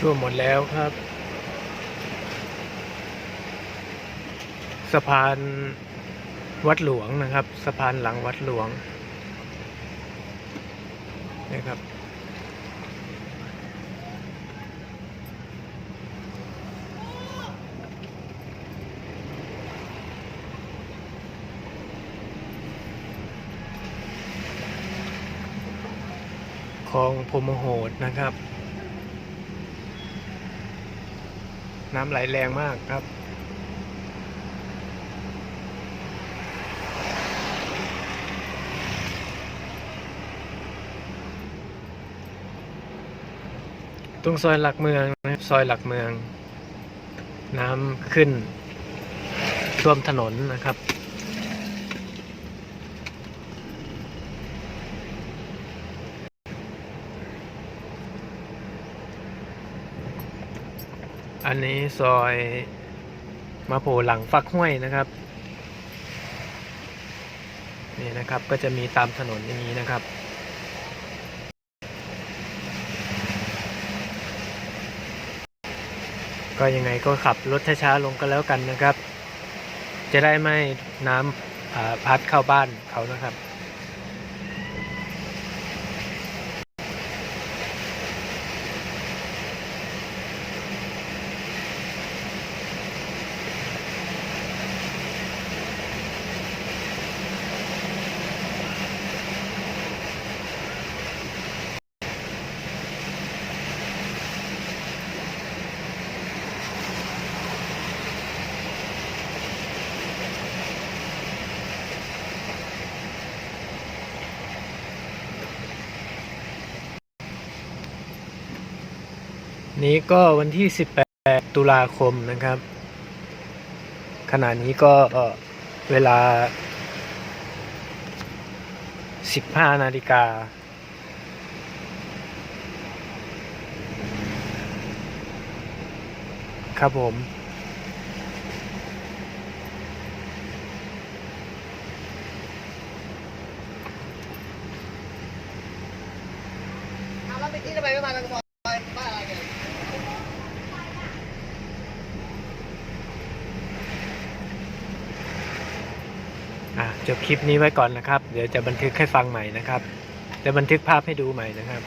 ท่วมหมดแล้วครับ สะพานวัดหลวงนะครับ สะพานหลังวัดหลวงนะครับคลองพรมโหดนะครับ น้ำไหลแรงมากครับ ตรงซอยหลักเมืองนะครับซอยหลักเมือง น้ำขึ้นท่วมถนนนะครับ อันนี้ซอยมาโผหลังฟักห้วยนะครับนี่นะครับก็จะมีตามถนนอย่างนี้นะครับ ก็ยังไงก็ขับรถช้าๆลงก็แล้วกันนะครับ จะได้ไม่น้ำพัดเข้าบ้านเขานะครับ นี้ก็วันที่ 18 ตุลาคมนะครับ ขณะนี้ก็เวลา 15 นาฬิกา ครับผม เอาแล้วไปที่ทำไมไม่มาทางซอยบ้านอะไรเนี่ย อะ จบคลิปนี้ไว้ก่อนนะครับ เดี๋ยวจะบันทึกให้ฟังใหม่นะครับ จะบันทึกภาพให้ดูใหม่นะครับ